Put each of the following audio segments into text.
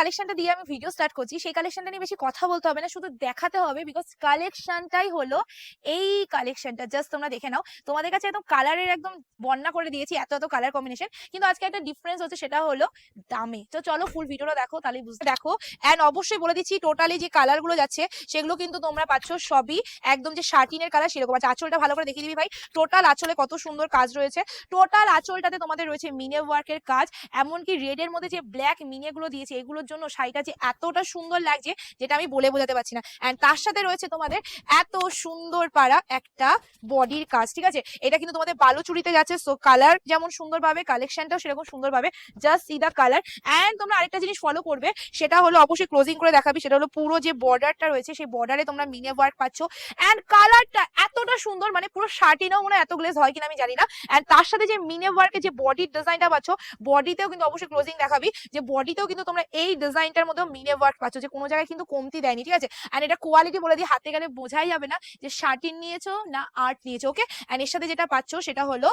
কালেকশনটা দিয়ে আমি ভিডিও স্টার্ট করছি, সেই কালেকশনটা নিয়ে বেশি কথা বলতে হবে না, শুধু দেখাতে হবে বিকজ কালেকশনটাই হলো এই কালেকশনটা জাস্ট তোমরা দেখে নাও, তোমাদের কাছে একদম কালারের একদম বন্যা করে দিয়েছি, এত এত কালার কম্বিনেশন কিন্তু আজকে একটা ডিফারেন্স হচ্ছে, সেটা হলো দামে। তো চলো ফুল ভিডিওটা দেখো, তাহলে বুঝতে দেখো। অ্যান্ড অবশ্যই বলে দিচ্ছি টোটালি যে কালারগুলো যাচ্ছে, সেগুলো কিন্তু তোমরা পাচ্ছ সবই একদম যে শার্টিনের কালার সেরকম আছে। আঁচলটা ভালো করে দেখিয়ে দিবি ভাই। টোটাল আঁচলে কত সুন্দর কাজ রয়েছে। টোটাল আঁচলটাতে তোমাদের রয়েছে মিনে ওয়ার্কের কাজ, এমনকি রেড এর মধ্যে যে ব্ল্যাক মিনে গুলো দিয়েছে এগুলোর জন্য শাড়িটা যে এতটা সুন্দর লাগছে যেটা আমি বলে বোঝাতে পারছি না। অ্যান্ড তার সাথে রয়েছে তোমাদের এত সুন্দর পারা একটা বডির কাজ, ঠিক আছে? এটা কিন্তু তোমাদের বালুচুরিতে যাচ্ছে সো কালার যেমন সুন্দর পাবে কালেকশনটাও সেরকম সুন্দর পাবে just see the colour and তোমরা আরেকটা জিনিস ফলো করবে, সেটা হলো অবশ্যই ক্লোজিং করে দেখাবি, সেটা হলো পুরো যে বর্ডারটা রয়েছে, সেই বর্ডারে তোমরা মিনে ওয়ার্ক পাচ্ছ। অ্যান্ড কালারটা এতটা সুন্দর মানে পুরো শার্টিনাও মনে হয় এত গ্লেজ হয় কিনা আমি জানি না। অ্যান্ড তার সাথে যে মিনে ওয়ার্কের যে বডির ডিজাইনটা পাচ্ছ বডিতেও কিন্তু অবশ্যই ক্লোজিং দেখাবি, যে বডিতেও কিন্তু তোমরা এই ডিজাইনটার মধ্যেও মিনে ওয়ার্ক পাচ্ছ, যে কোনো জায়গায় কিন্তু কমতি দেয়নি, ঠিক আছে? অ্যান্ড এটা কোয়ালিটি বলে দিই হাতে গেলে বোঝাই যাবে না যে শার্টিন নিয়েছো না আর্ট নিয়েছো ওকে অ্যান্ড এর সাথে যেটা পাচ্ছ সেটা হলো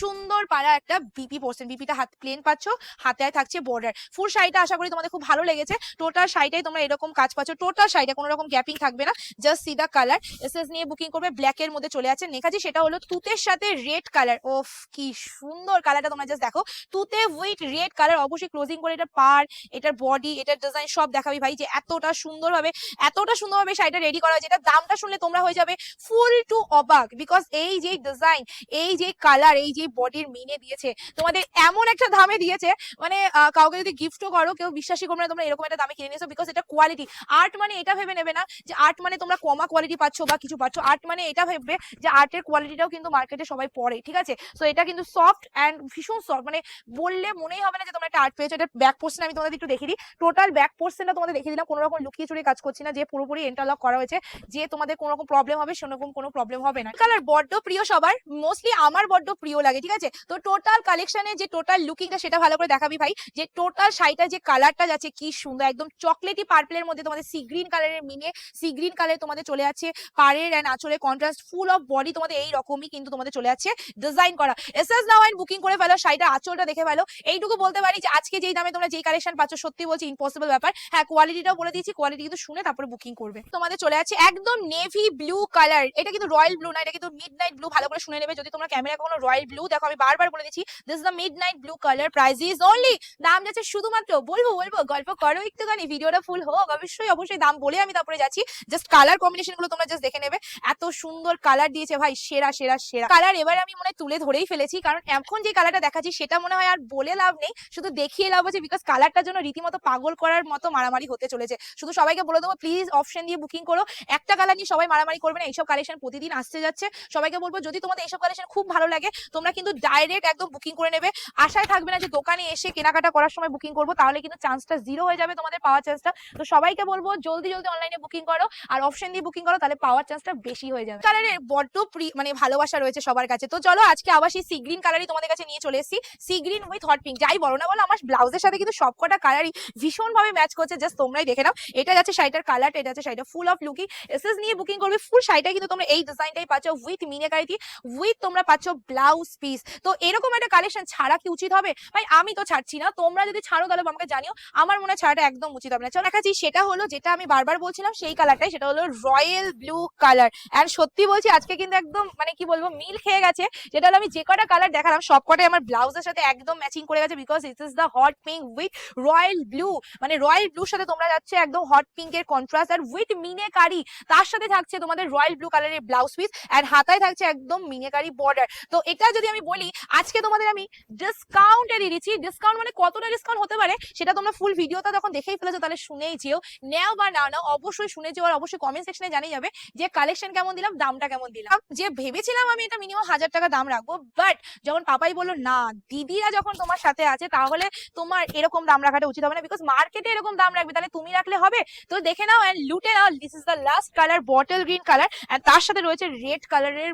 সুন্দর পাড়া একটা বিপি পোর্সেন বিপিটা হাত প্লেন পাচ্ছ, হাতে থাকছে বর্ডার ফুল শাড়িটা আশা করি তোমাদের খুব ভালো লেগেছে। টোটাল শাড়িটাই তোমরা এরকম কাজ পাচ্ছ। টোটাল শাড়িটা কোনো রকম গ্যাপিং থাকবে না। Just see the colour SS নিয়ে বুকিং করবে ব্ল্যাক এর মধ্যে চলে আছে। নেখাজি, সেটা হলো তুতের সাথে রেড কালার ওফ, কি সুন্দর কালারটা তোমরা জাস্ট দেখো। তুতে উইথ রেড কালার অবশ্যই ক্লোজিং করে এটা পার, এটার বডি এটার ডিজাইন সব দেখাবি ভাই যে এতটা সুন্দরভাবে এতটা সুন্দরভাবে শাড়িটা রেডি করা হয়েছে। এটার দামটা শুনলে তোমরা হয়ে যাবে ফুল টু অবাক। বিকজ এই যে ডিজাইন এই যে কালার এই যে বডির মিনে দিয়েছে, তোমাদের এমন একটা দামে দিয়েছে মানে কাউকে যদি গিফটও করো, কেউ বিশ্বাসই করবে না তোমরা এরকম একটা দামে কিনে নিয়েছো বিকজ এটা কোয়ালিটি আর্ট মানে এটা ভেবে নেবে না যে আর্ট মানে তোমরা কমা কোয়ালিটি পাচ্ছ বা কিছু পাচ্ছ। আর্ট মানে এটা ভেবে যে আর্টের কোয়ালিটিটাও কিন্তু মার্কেটে সবাই পড়ে, ঠিক আছে? সো এটা কিন্তু সফট অ্যান্ড ভীষণ সফট মানে বললে মনেই হবে না যে তোমরা একটা আর্ট পেয়েছ। এটা ব্যাক পোর্শন আমি তোমাদের একটু দেখিয়ে দিই। টোটাল ব্যাক পোর্শনটা তোমাদের দেখিয়ে দিলাম। কোনো রকম লুকিয়ে চুরিয়ে কাজ করছি না, যে পুরোপুরি ইন্টারলক করা হয়েছে, যে তোমাদের কোনো রকম প্রবলেম হবে সেরকম কোনো প্রবলেম হবে না। কালার বড্ড প্রিয় সবার। মোস্টলি আমার বড্ড প্রিয় লাগে, ঠিক আছে? তো টোটাল কালেকশনে যে টোটাল লুকিংটা সেটা ভালো করে দেখাবি ভাই, যে টোটাল শাড়িটা যে কালারটা যাচ্ছে কি সুন্দর, একদম চকলেটি পার্পলের মধ্যে তোমাদের সি গ্রিন কালারের মিনে সি গ্রিন কালার তোমাদের চলে যাচ্ছে পাড়ের অ্যান্ড আঁচলের কন্ট্রাস্ট ফুল অফ বডি তোমাদের এই রকমই কিন্তু তোমাদের চলে যাচ্ছে ডিজাইন করা। এস এস নাও অ্যান্ড বুকিং করে ফেলো শাড়িটা আঁচলটা দেখে ফেলো। এইটুকু বলতে পারি যে আজকে যেই দামে তোমরা যেই কালেকশন পাচ্ছ, সত্যি বলছি ইম্পসিবল ব্যাপার। হ্যাঁ কোয়ালিটিটাও বলে দিয়েছি কোয়ালিটি কিন্তু শুনে তারপরে বুকিং করবে। তোমাদের চলে যাচ্ছে একদম নেভি ব্লু কালার এটা কিন্তু রয়্যাল ব্লু না, এটা কিন্তু মিড নাইট ব্লু ভালো করে শুনে নেবে। যদি তোমরা ক্যামেরা কোনো রয়্যাল ব্লু দেখো, আমি বারবার বলে দিচ্ছি this the midnight blue colour price is only দাম যাচ্ছে শুধুমাত্র, বলব বলব, গল্প করো একটুখানি, ভিডিওটা ফুল হোক। অবশ্যই অবশ্যই দাম বলে আমি তারপরে যাচ্ছি। জাস্ট কালার কম্বিনেশনগুলো তোমরা জাস্ট দেখে নেবে। এত সুন্দর কালার দিয়েছে ভাই, সেরা সেরা সেরা। কালার এবার আমি মনে তুলে ধরেই ফেলেছি, কারণ এখন যে কালারটা দেখাচ্ছি, সেটা মনে হয় আর বলে লাভ নেই। শুধু দেখিয়ে লাভ আছে বিকজ কালারটার জন্য রীতিমতো পাগল করার মতো মারামারি হতে চলেছে। শুধু সবাইকে বলে দেবো প্লিজ অপশন দিয়ে বুকিং করো। একটা কালার নিয়ে সবাই মারামারি করবে না, এইসব কালেকশন প্রতিদিন আসতে যাচ্ছে। সবাইকে বলব, যদি তোমাদের এইসব কালেকশন খুব ভালো লাগে তোমরা কিন্তু ডাইরেক্ট একদম বুকিং করে নেবে। আশায় থাকবে না যে দোকানে এসে কেনাকাটা করার সময় বুকিং করব, তাহলে কিন্তু চান্সটা জিরো হয়ে যাবে তোমাদের, পাওয়ার চান্সটা তো সবাইকে বলব, জলদি জলদি অনলাইনে বুকিং করো, আর অপশন দিয়ে বুকিং করো, তাহলে পাওয়ার চান্সটা বেশি হয়ে যাবে। কালারের বড্ড প্রি মানে ভালোবাসা রয়েছে সবার কাছে। তো চলো, আজকে আবার সেই সি গ্রিন কালারই তোমাদের কাছে নিয়ে চলে এসেছি। Sea green with hot pink যাই বলো না বলো, আমার ব্লাউজের সাথে কিন্তু সবকটা কালারই ভীষণ ভাবে ম্যাচ করছে। জাস্ট তোমরাই দেখে নাও। এটা যাচ্ছে শাড়িটার কালারটা এটা যাচ্ছে শাড়িটা ফুল অফ লুকিং এসএস নিয়ে বুকিং করবে ফুল শাড়িটা কিন্তু তোমরা এই ডিজাইনটাই পাচ্ছ উইথ মিনেকারিটি উইথ তোমরা পাচ্ছ ব্লাউজ পিস তো এরকম একটা কালেকশন ছাড়া কি উচিত হবে? ভাই, আমি তো ছাড়ছি না। তোমরা যদি ছাড়ো তাহলে আমাকে জানিও। আমার মনে হয় ছাড়াটা একদম উচিত হবে না। চলো দেখাচ্ছি, সেটা হলো যেটা আমি বারবার বলছিলাম, সেই কালারটাই সেটা হলো রয়্যাল ব্লু কালার অ্যান্ড সত্যি বলছি, আজকে কিন্তু একদম মানে কি বলব, মিল খেয়ে গেছে। যেটা হলো আমি যে কটা কালার দেখালাম, সব কটাই আমার ব্লাউজের সাথে একদম ম্যাচিং করে গেছে because it is the hot pink with royal blue মানে রয়্যাল ব্লুর সাথে তোমরা যাচ্ছে একদম হট পিঙ্কের কন্ট্রাস্ট আর উইথ মিনেকারি। তার সাথে থাকছে তোমাদের রয়্যাল ব্লু কালারের ব্লাউজ পিস অ্যান্ড হাতায় থাকছে একদম মিনেকারি বর্ডার তো এটা যদি আমি বলি, আজকে তোমাদের আমি ডিসকাউন্টে দিয়ে দিচ্ছি। ডিসকাউন্ট মানে কতটা ডিসকাউন্ট হতে পারে, সেটা তোমরা ফুল ভিডিওটা যখন দেখেই ফেলেছো, তাহলে শুনেই যেও। নেও বা না নাও, অবশ্যই শুনে যেও আর অবশ্যই কমেন্ট সেকশনে জানিয়ে যাবে যে কালেকশন কেমন দিলাম, দামটা কেমন দিলাম। যে ভেবেছিলাম আমি এটা মিনিমাম হাজার টাকা দাম রাখব বাট যখন পাপাই বলল, না, দিদিরা যখন তোমার সাথে আছে, তাহলে তোমার এরকম দাম রাখাটা উচিত হবে না বিকজ মার্কেটে এরকম দাম রাখবে, তাহলে তুমি রাখলে হবে? তো দেখে নাও অ্যান্ড লুটে নাও this is the last colour bottle green colour and তার সাথে রয়েছে রেড কালারের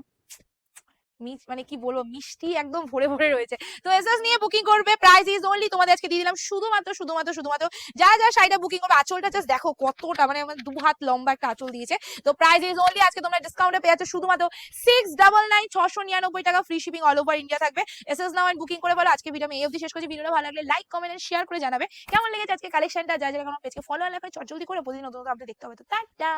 মানে কি বলব, মিষ্টি একদম ভরে ভরে রয়েছে। তো এসএস নিয়ে বুকিং করবে প্রাইস ইজ অনলি তোমাদের আজকে দিয়ে দিলাম শুধুমাত্র শুধুমাত্র শুধুমাত্র। যা যা শাড়িটা বুকিং করবে, আঁচলটা জাস্ট দেখো কতটা মানে আমার দু হাত লম্বা একটা আঁচল দিয়েছে। তো প্রাইস ইজ অনলি আজকে তোমরা ডিসকাউন্টে পেয়ে যাচ্ছ শুধুমাত্র সিক্স ডাবল নাইন ছশো নিরানব্বই টাকা free shipping all over India থাকবে। এসএস নাও বুকিং করে বলো, আজকে ভিডিও আমি এই অবধি শেষ করছি। ভিডিওটা ভালো লাগলে লাইক কমেন্ট এন্ড শেয়ার করে জানাবে। কেমন লেগেছে আজকে কালেকশনটা যা যা আমার পেজকে ফলো না করে প্রতিদিন নতুন আপডেট দেখতে হবে। তো টাটা!